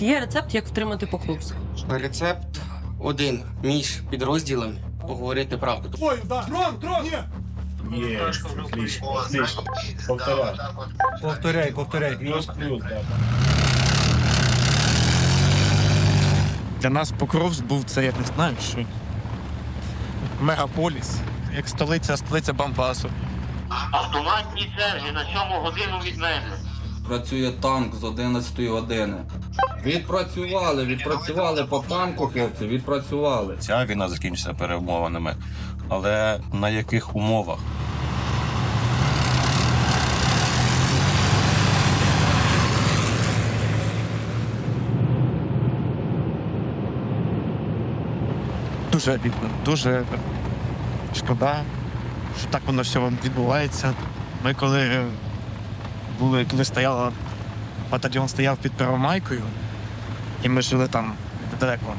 Чи є рецепт, як втримати Покровськ? Рецепт один між підрозділами поговорити правду. Ой, да. Дрон, дрон! Нет! Есть, отлично, отлично. Повторяй. Повторяй, повторяй. Плюс-плюс, да. Для нас Покровськ був це, я не знаю, що. Мегаполіс, як столиця, столиця Бамбасу. Автоматні черги на сьому годину від мене. Працює танк з 11 години. Відпрацювали, відпрацювали по танку, хлопці, відпрацювали. Ця війна закінчиться перемовинами, але на яких умовах? Дуже обідно, дуже шкода, що так воно все відбувається. Ми коли були, коли стояла, батальйон стояв під Первомайкою, і ми жили там недалеко.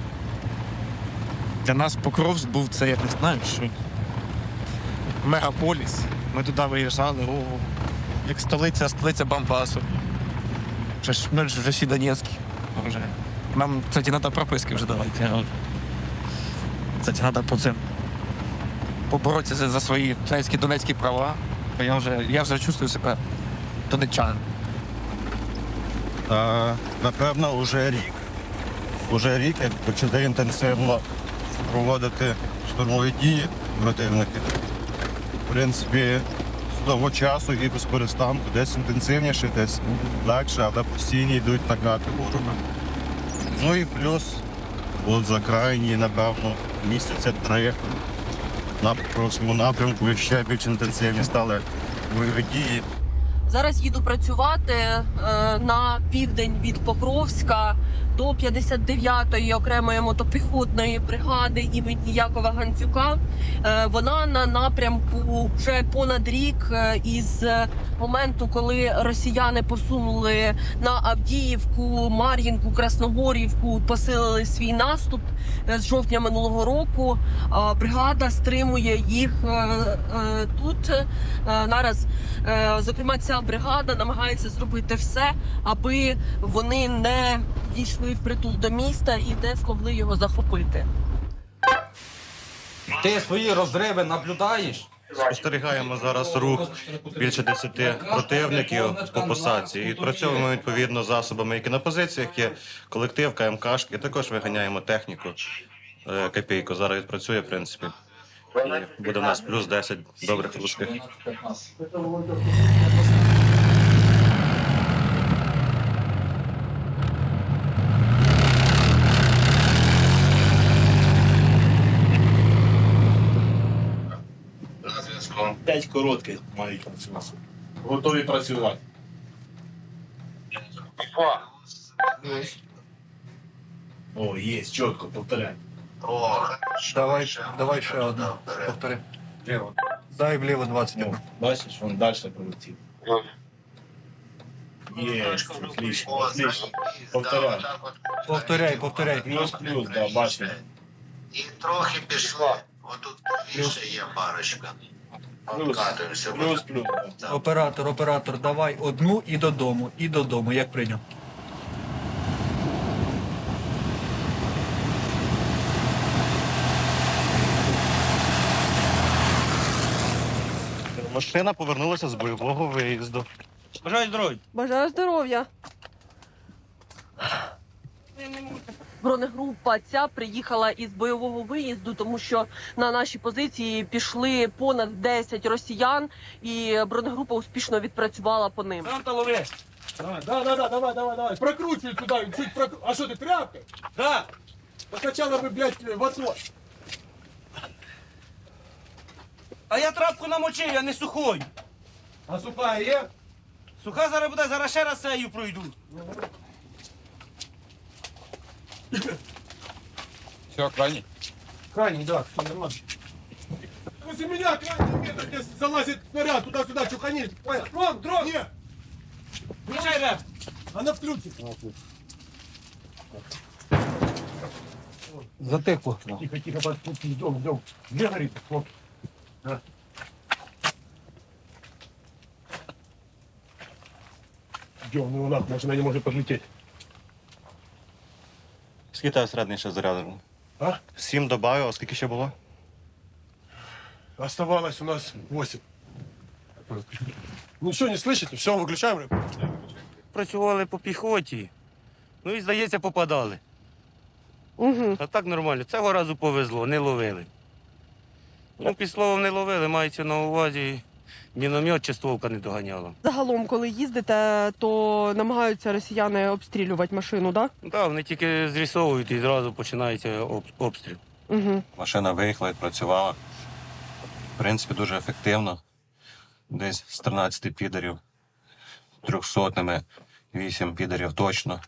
Для нас Покровськ був це, я не знаю, що. Мегаполіс. Ми туди виїжджали, о, як столиця, столиця Бамбасу. Вже ж ми ж вже всі Донецькі. Вже. Нам, кстати, треба прописки вже давати. Кстати, треба по цим поборотися за, свої донецькі права. Бо я вже, я вже чувствую себе донеччанин. Та, напевно, уже рік. Уже рік, як почали інтенсивно проводити штурмові дії противники. В принципі, з того часу і без перестанку десь інтенсивніше, десь легше, але постійно йдуть накати ворога. Ну і плюс, от за крайні, напевно, місяця три на Покровському напрямку ще більш інтенсивні стали бойові дії. Зараз їду працювати е, на південь від Покровська до 59-ї окремої мотопіхотної бригади імені Якова Ганцюка. Е, вона на напрямку вже понад рік е, із моменту, коли росіяни посунули на Авдіївку, Мар'їнку, Красногорівку, посилили свій наступ е, з жовтня минулого року. Бригада стримує їх тут. Зараз Е, Зокрема, ця бригада намагається зробити все, аби вони не дійшли впритул до міста і не змогли його захопити. Ти свої розриви наблюдаєш? Спостерігаємо зараз рух більше 10 противників по посадці і відпрацьовуємо відповідно засобами, які на позиціях є колектив, КМКшки. Також виганяємо техніку. Е, Копійку зараз відпрацює, в принципі. І буде в нас плюс 10 добрих русських. П'ять коротких мають працювати. Готові працювати. О, є, чітко, повторяй. О, Давай, давай ще одну. Повтори. Ліво. Дай вліво 20 О, бачиш, він далі полетів. Є, отлично, отлично. Повторяй. Повторяй, повторяй. Плюс-плюс, да, бачиш. І трохи пішло. Отут ще є парочка. Плюс, плюс-плюс. Оператор, оператор, давай одну і додому, і додому, як прийняв. Машина повернулася з бойового виїзду. Бажаю здоров'я. Бронегрупа ця приїхала із бойового виїзду, тому що на наші позиції пішли понад 10 росіян, і бронегрупа успішно відпрацювала по ним. Давай, да, да, да, давай, давай, давай. Прокручивай туда, чуть прокру... А что ты, тряпка? Да. Сначала вы, блядь, в отвод. А я трапку намочив, я не сухой. А сухая є? Суха зараз буде, зараз ще раз сею пройду. Все, крайній. Крайний, да, все нормально. После меня крайний метр, где залазит снаряд, туда-сюда, чухани. Понял? Дрон, дрон! Нет, Включай реп. она включит. Затихло. Тихо, тихо, под- идем, идем. Где горит? Вот. Да. Идем, ну нахуй, машина не может подлететь. Тебе середній ще зарядили? А? Сім добавив, а скільки ще було? Оставалось у нас 8. Ничего не слышите? Все, выключаем. Працювали по піхоті. Ну і, здається, попадали. Угу. А так нормально. Цього разу повезло, не ловили. Ну, під словом не ловили, мається на увазі міномет чи стволка не доганяла. Загалом, коли їздите, то намагаються росіяни обстрілювати машину, так? Так, вони тільки зрісовують і зразу починається обстріл. Угу. Машина виїхала і працювала. В принципі, дуже ефективно. Десь з 13 підерів, трьохсотними, 8 підерів точно.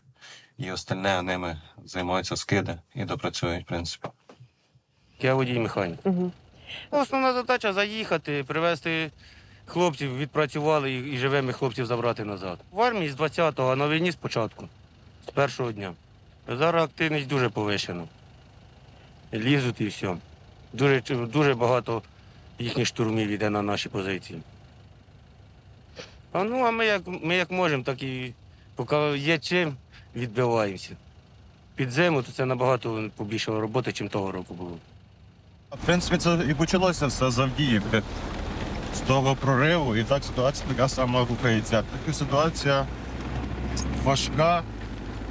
І остальне ними займаються скиди і допрацюють, в принципі. Я водій механік. Угу. Ну, Основна задача заїхати, привезти хлопців, відпрацювали і, живими хлопців забрати назад. В армії з 20-го, а на війні спочатку, з першого дня. Зараз активність дуже повищена. Лізуть і все. Дуже, дуже багато їхніх штурмів йде на наші позиції. А ну, а ми як, ми як можемо, так і поки є чим, відбиваємося. Під зиму то це набагато побільшала роботи, ніж того року було. В принципі, це і почалося все з. З того прориву, і так ситуація така сама рухається. Така ситуація важка,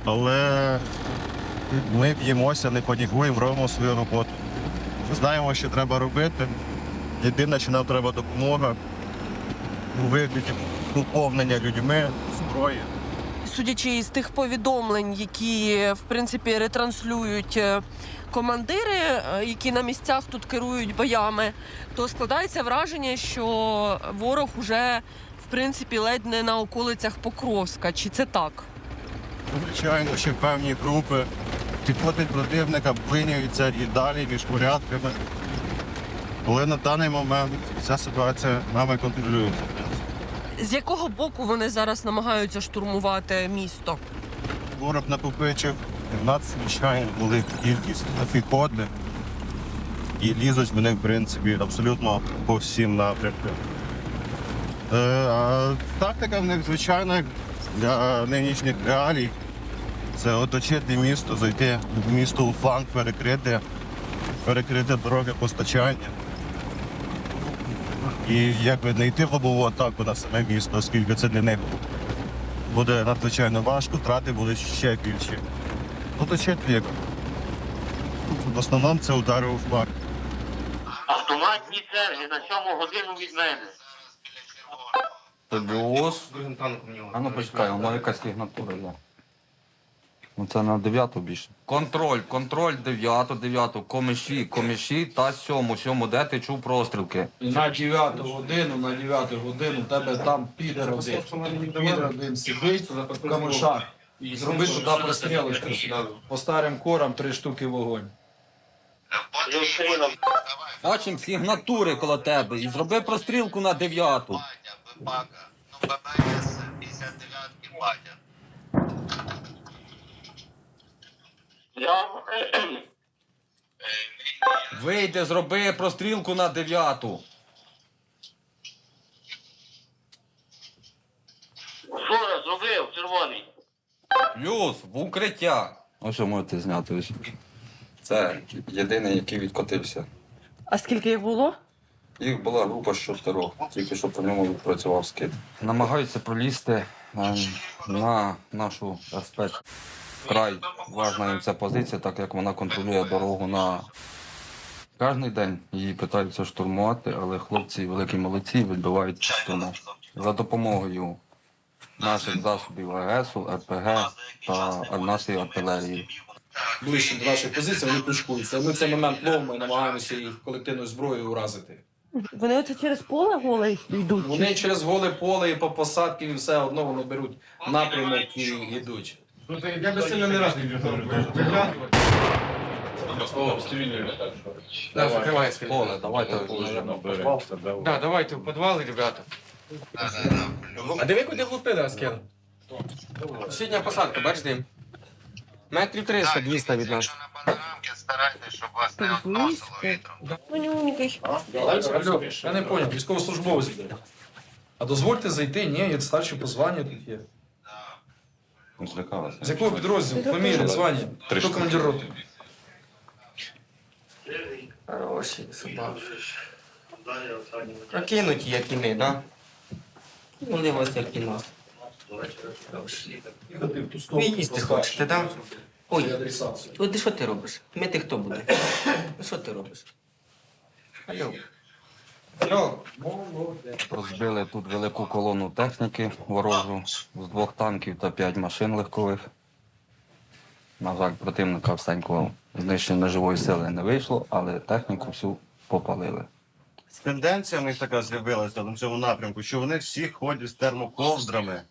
але ми б'ємося, не панікуємо, робимо свою роботу. Знаємо, що треба робити. Єдине, що нам треба допомога у вигляді поповнення людьми, зброї. Судячи із тих повідомлень, які в принципі ретранслюють е, командири, е, які на місцях тут керують боями, то складається враження, що ворог уже в принципі ледь не на околицях Покровська. Чи це так? Звичайно, ще певні групи підходить противника, блиняються і далі між порядками. Але на даний момент ця ситуація нами контролюється. З якого боку вони зараз намагаються штурмувати місто? Ворог накопичив надзвичайно велику кількість піхоти і лізуть вони, в принципі, абсолютно по всім напрямкам. Е, а тактика в них, звичайно, для нинішніх реалій. Це оточити місто, зайти в місто у фланг, перекрити, перекрити дороги постачання. І якби не йти в лобову атаку на саме місто, оскільки це для них буде надзвичайно важко, втрати будуть ще більші. Оточити як. В основному це удари у флаг. Автоматні черги на сьому годину від мене. Тобіос. А ну почекай, воно якась сигнатура є. Ну це на 9 більше. Контроль, контроль 9, 9, комиші, комиші та 7, 7, де ти чув прострілки. На 9 годину, на 9 годину тебе там підер один. Підер один сидить в камушах. І зроби туди прострілочку. По старим корам три штуки вогонь. Бачим сигнатури коло тебе і зроби прострілку на 9. Батя, бака. Ну, ББС 59-ки, батя. Вийди, зроби прострілку на 9. Що я зробив, червоний? Плюс в укриття. Ось що можете зняти. ось. Це єдиний, який відкотився. А скільки їх було? Їх була група з чотирьох, тільки що по ньому відпрацював скид. Намагаються пролізти е, на нашу СП. Край важна їм ця позиція, так як вона контролює дорогу на кожний день. Її питаються штурмувати, але хлопці великі молодці відбивають штурму. За допомогою наших засобів АГСу, РПГ та нашої артилерії. Ближче до нашої позиції, вони пушкуються. Ми в цей момент ловимо і намагаємося їх колективною зброєю уразити. Вони оце через поле голе йдуть? Вони через голе поле і по посадки і все одно вони беруть напрямок і йдуть. Я би сильно не раз не Поле, давайте. Да, давайте в підвали, ребята. А диви, куди влупили розкину? Сідня посадка, бачите? Метрів 300-200 від нас. Старайтесь, щоб вас не вітром. Я не понял, військовослужбовець. А дозвольте зайти, ні, є старший по званню тут є. Злякалася. З якого підрозділу? Фамілія, звання? Три Хто штуки. командир роти? Хороші собаки. Прокинуті, як і ми, да? Вони вас як і нас. Ви їсти хочете, да? Ой, от ти що ти робиш? Мити хто буде? Що ти робиш? Алло. Розбили тут велику колону техніки ворожу з двох танків та п'ять машин легкових. На жаль, противника всенького знищення живої сили не вийшло, але техніку всю попалили. Тенденція в них така з'явилася на цьому напрямку, що вони всі ходять з термоковдрами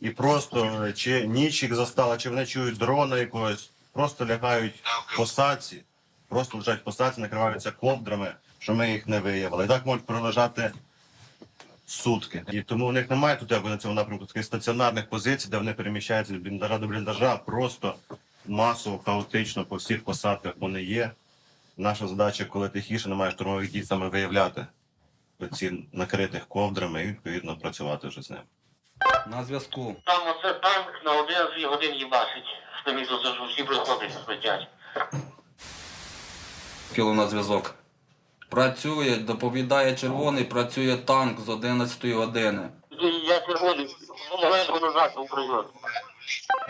і просто чи ніч їх застала, чи вони чують дрона якогось, просто лягають в посадці, просто лежать в посадці, накриваються ковдрами, що ми їх не виявили. І так можуть пролежати сутки. І тому у них немає тут якби на цьому напрямку таких стаціонарних позицій, де вони переміщаються від бліндажа до бліндажа, просто масово, хаотично по всіх посадках вони є. Наша задача, коли тихіше, немає штурмових дій, саме виявляти ці накритих ковдрами і відповідно працювати вже з ним. На зв'язку. Там оце танк на 11 годин їбашить. Що місто всі хлопці спитять. Кіло на зв'язок. Працює, доповідає червоний, працює танк з 11 години. Я червоний, Україну.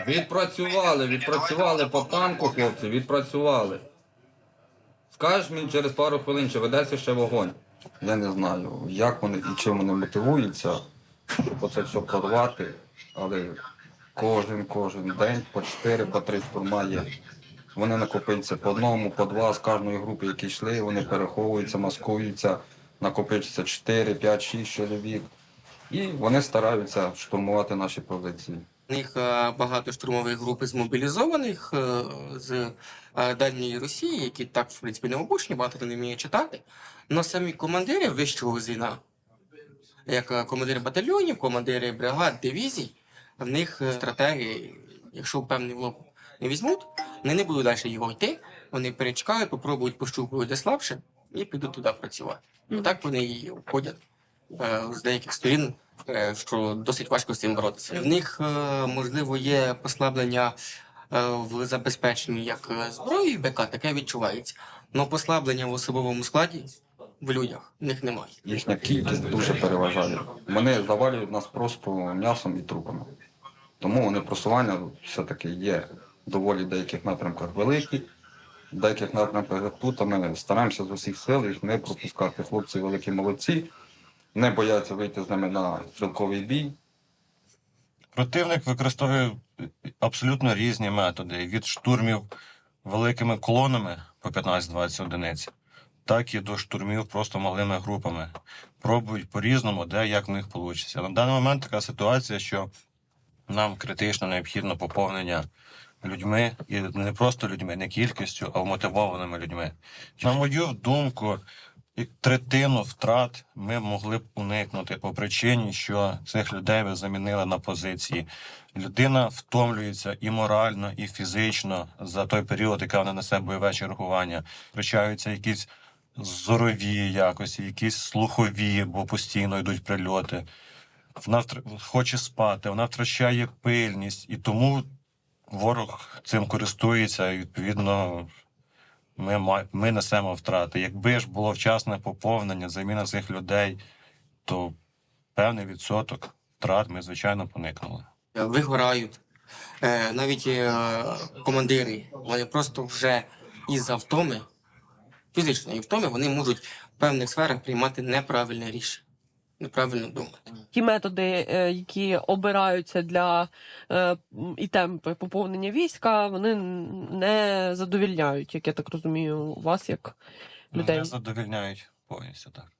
Відпрацювали, відпрацювали по танку, хлопці, відпрацювали. Скажеш мені через пару хвилин, чи ведеться ще вогонь. Я не знаю, як вони і чим вони мотивуються, щоб це все порвати, але кожен, кожен день по 4, по 3 штурма є. Вони накопичуються по одному, по два з кожної групи, які йшли, вони переховуються, маскуються, накопичується 4, 5, 6 чоловік. І вони стараються штурмувати наші позиції. У них е, багато штурмових груп змобілізованих е, з е, дальньої Росії, які так, в принципі, не обучені, багато не вміє читати. Але самі командири вищого звіна, як командири батальйонів, командири бригад, дивізій, в них стратегії, якщо певний в лоб не візьмуть, вони не будуть далі його йти, вони перечекають, попробують пощупувати де слабше і підуть туди працювати. І так вони і обходять е, з деяких сторін, е, що досить важко з цим боротися. В них, е, можливо, є послаблення е, в забезпеченні як е, зброї БК, таке відчувається. Але послаблення в особовому складі в людях в них немає. їхня кількість дуже переважає. Вони завалюють нас просто м'ясом і трупами. Тому вони просування все-таки є доволі деяких напрямках великі. В деяких напрямках тут ми стараємося з усіх сил їх не пропускати. Хлопці великі молодці, не бояться вийти з ними на стрілковий бій. Противник використовує абсолютно різні методи від штурмів великими колонами по 15-20 одиниць, так і до штурмів просто малими групами. Пробують по-різному, де як в них вийде. На даний момент така ситуація, що нам критично необхідно поповнення людьми, і не просто людьми, не кількістю, а вмотивованими людьми. На мою думку, третину втрат ми могли б уникнути по причині, що цих людей ви замінили на позиції. Людина втомлюється і морально, і фізично за той період, який вона несе бойове чергування. Втрачаються якісь зорові якості, якісь слухові, бо постійно йдуть прильоти. Вона втр- хоче спати, вона втрачає пильність, і тому ворог цим користується, і відповідно ми, ми несемо втрати. Якби ж було вчасне поповнення, заміна цих людей, то певний відсоток втрат ми, звичайно, поникнули. Е, вигорають. Е, навіть е, командири, вони просто вже із-за втоми, фізичної втоми, вони можуть в певних сферах приймати неправильне рішення, неправильно думати. ті методи, е, які обираються для е, і темпи поповнення війська, вони не задовільняють, як я так розумію, вас як людей. Не задовільняють повністю так.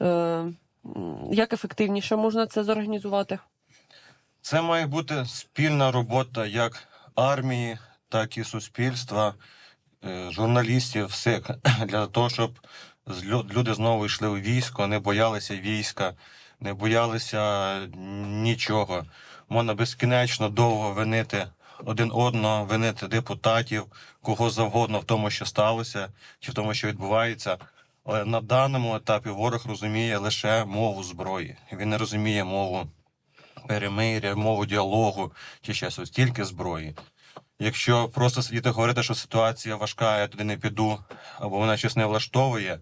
Е, Як ефективніше можна це зорганізувати? Це має бути спільна робота як армії, так і суспільства, журналістів, всіх для того, щоб люди знову йшли у військо, не боялися війська, не боялися нічого. Можна безкінечно довго винити один одного, винити депутатів, кого завгодно в тому, що сталося, чи в тому, що відбувається. Але на даному етапі ворог розуміє лише мову зброї. Він не розуміє мову перемиря, мову діалогу чи ще щось, тільки зброї. Якщо просто сидіти говорити, що ситуація важка, я туди не піду, або вона щось не влаштовує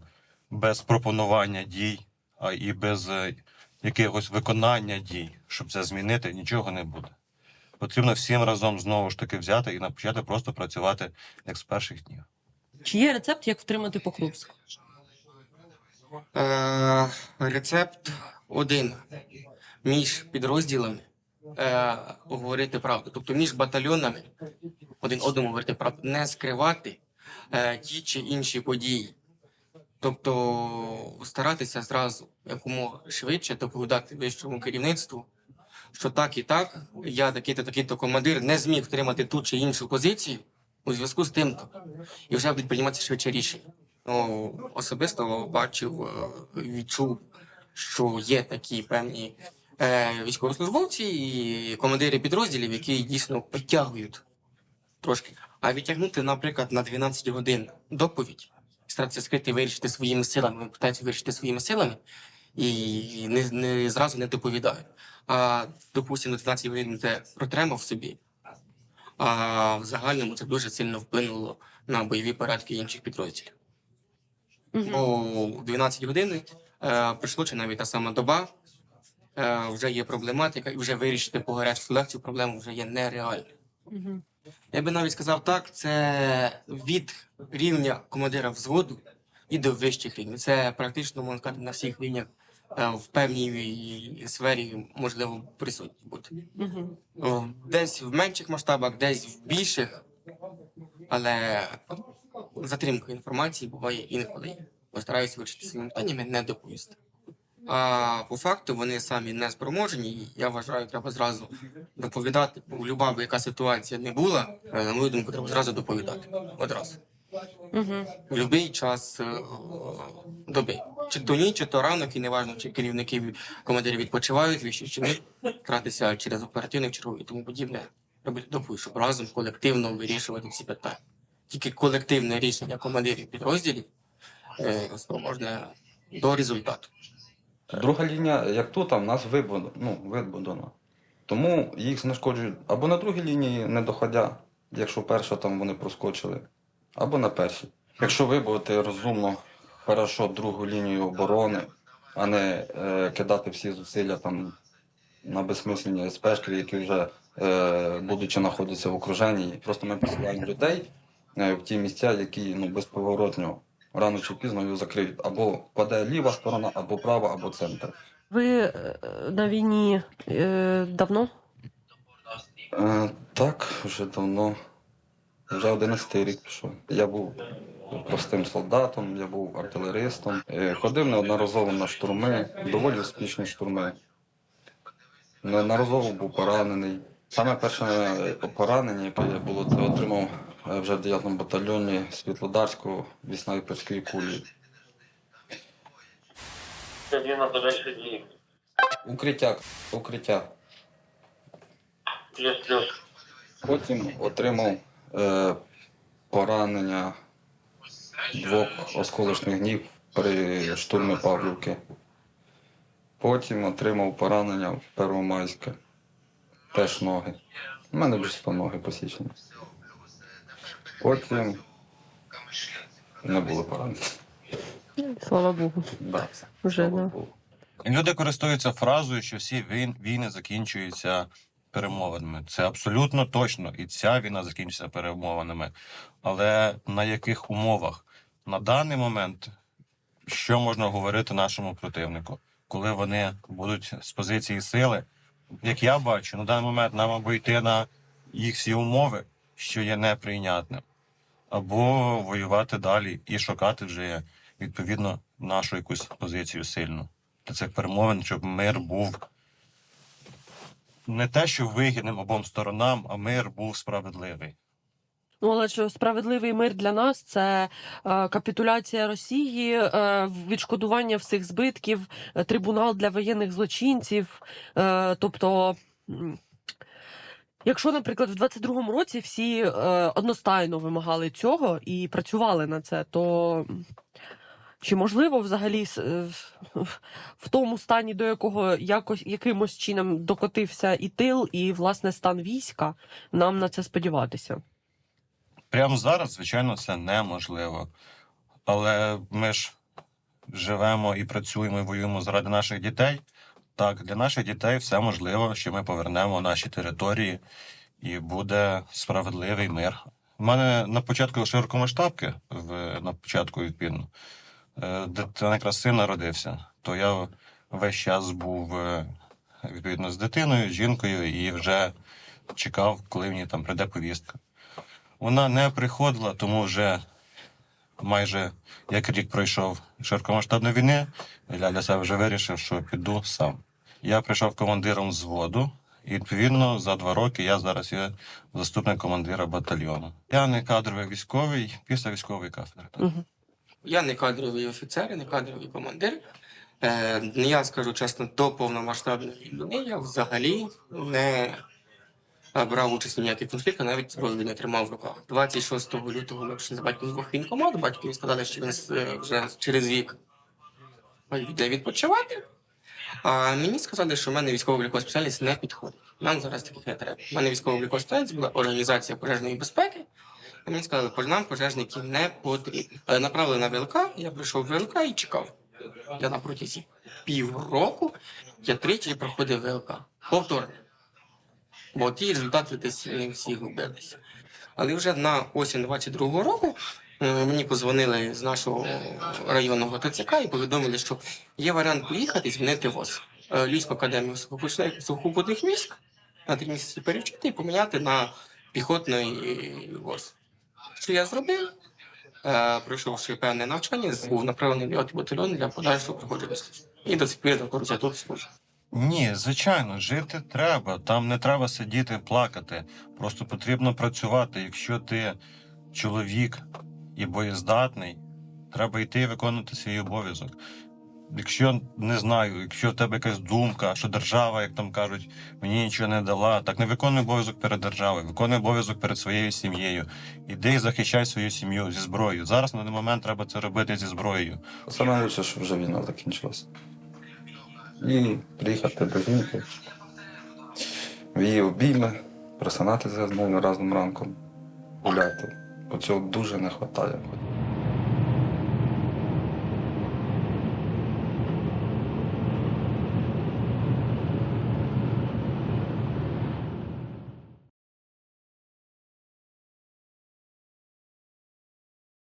без пропонування дій, а і без е, якогось виконання дій, щоб це змінити, нічого не буде. Потрібно всім разом знову ж таки взяти і почати просто працювати як з перших днів. Чи є рецепт, як втримати Покровськ? Е, рецепт один. Між підрозділами е, говорити правду. Тобто між батальйонами один одному говорити правду. Не скривати е, ті чи інші події. Тобто старатися зразу якомога швидше доповідати вищому керівництву, що так і так, я такий-то такий-то командир не зміг втримати ту чи іншу позицію у зв'язку з тим. то І вже будуть прийматися швидше рішення. Ну, особисто бачив, е, відчув, що є такі певні е, військовослужбовці і командири підрозділів, які дійсно підтягують трошки. А відтягнути, наприклад, на 12 годин доповідь, старатися скрити вирішити своїми силами, питаються вирішити своїми силами і не, не зразу не доповідають. А допустимо, 12 годин це протримав собі. А в загальному це дуже сильно вплинуло на бойові порядки інших підрозділів. Бо в 12 годин е, прийшло чи навіть та сама доба, е, вже є проблематика, і вже вирішити по гарячу лекцію проблему вже є нереально. Я би навіть сказав так: це від рівня командира взводу і до вищих рівнів. Це практично можна сказати на всіх рівнях е, в певній сфері можливо присутні бути. Десь в менших масштабах, десь в більших, але затримка інформації буває інколи. Постараюся вирішити своїми питаннями не доповісти. А по факту вони самі не спроможні. Я вважаю, треба зразу доповідати. Люба би яка ситуація не була, е, на мою думку, треба зразу доповідати. Одразу. В будь-який час е, доби. Чи то ніч, чи то ранок, і неважно, чи керівники командири відпочивають, віщі чи ні, тратися через оперативних чергових і тому подібне. Робити доповідь, щоб разом колективно вирішувати ці питання. Тільки колективне рішення командирів підрозділів е, спроможне до результату. Друга лінія, як тут, в нас вибудована. Ну. Тому їх знешкоджують або на другій лінії, не доходя, якщо перша там вони проскочили, або на першій. Якщо вибудувати розумно, хорошо другу лінію оборони, а не е, кидати всі зусилля там на безсмислені спешки, які вже, е, будучи знаходяться в окруженні, просто ми посилаємо людей е, в ті місця, які ну, безповоротньо рано чи пізно його закриють. Або паде ліва сторона, або права, або центр. Ви е, на війні е, давно? Е, так, вже давно. Вже 11 рік пішов. Я був простим солдатом, я був артилеристом. Е, ходив неодноразово на штурми, доволі успішні штурми. Неодноразово був поранений. Саме перше е, поранення, яке я було, це отримав вже в 9 батальйоні Світлодарського від снайперської кулі. Укриття, укриття. Потім отримав е, поранення двох осколочних ніг при штурмі Павлівки. Потім отримав поранення в Первомайське. Теж ноги. У мене більше ноги посічені. Потім не було поранень. Слава Богу. Да. Вже, слава да. Богу. Люди користуються фразою, що всі війни закінчуються перемовинами. Це абсолютно точно, і ця війна закінчиться перемовинами. Але на яких умовах? На даний момент що можна говорити нашому противнику, коли вони будуть з позиції сили? Як я бачу, на даний момент нам або йти на їх всі умови, що є неприйнятним, або воювати далі і шукати вже відповідно нашу якусь позицію сильну для цих перемовин, щоб мир був не те, що вигідним обом сторонам, а мир був справедливий. Ну, але що справедливий мир для нас це е, капітуляція Росії, е, відшкодування всіх збитків, е, трибунал для воєнних злочинців. Е, тобто, якщо, наприклад, в 22-му році всі е, одностайно вимагали цього і працювали на це, то Чи можливо взагалі е, в тому стані, до якого якось якимось чином докотився і тил, і власне стан війська, нам на це сподіватися? Прямо зараз, звичайно, це неможливо. Але ми ж живемо і працюємо, і воюємо заради наших дітей. Так, для наших дітей все можливо, що ми повернемо наші території і буде справедливий мир. У мене на початку широкомасштабки, в, на початку відповідно, е, дитина якраз син народився, то я весь час був е, відповідно з дитиною, з жінкою і вже чекав, коли мені там прийде повістка. Вона не приходила, тому вже майже як рік пройшов широкомасштабної війни, я для себе вже вирішив, що піду сам. Я прийшов командиром взводу, і відповідно за два роки я зараз є заступник командира батальйону. Я не кадровий військовий після військової кафедри. Мгм. Я не кадровий офіцер, не кадровий командир. Е, я скажу чесно, до повномасштабної війни я взагалі не брав участь в ніяких конфліктах, навіть зброю не тримав в руках. 26 лютого ми пішли з батьком в воєнкомат, батькові сказали, що він е, вже через вік йде відпочивати. А мені сказали, що в мене військова облікова спеціальність не підходить. Нам зараз таких не треба. У мене військова облікова спеціальність була організація пожежної безпеки. І мені сказали, що нам пожежники не потрібні. Але направили на ВЛК, я прийшов в ВЛК і чекав. Я на протязі півроку я тричі проходив ВЛК. Повторно. Бо ті результати десь не всі губилися. Але вже на осінь 22-го року е, мені позвонили з нашого районного ТЦК і повідомили, що є варіант поїхати і змінити ВОЗ. Е, Львівську академію сухопутних- військ на три місяці перевчити і поміняти на піхотний ВОЗ. Що я зробив? Е, пройшовши певне навчання, був направлений в батальйон для подальшого проходження служби. І до сих пір знаходжуся тут служу. Ні, звичайно, жити треба. Там не треба сидіти плакати. Просто потрібно працювати. Якщо ти чоловік і боєздатний, треба йти і виконувати свій обов'язок. Якщо не знаю, якщо в тебе якась думка, що держава, як там кажуть, мені нічого не дала, так не виконуй обов'язок перед державою, виконуй обов'язок перед своєю сім'єю. Іди і захищай свою сім'ю зі зброєю. Зараз на даний момент треба це робити зі зброєю. Саме щоб вже війна закінчилася. І приїхати до жінки, в її обійми, просинатися з нею разом ранком, гуляти. Оцього дуже не вистачає.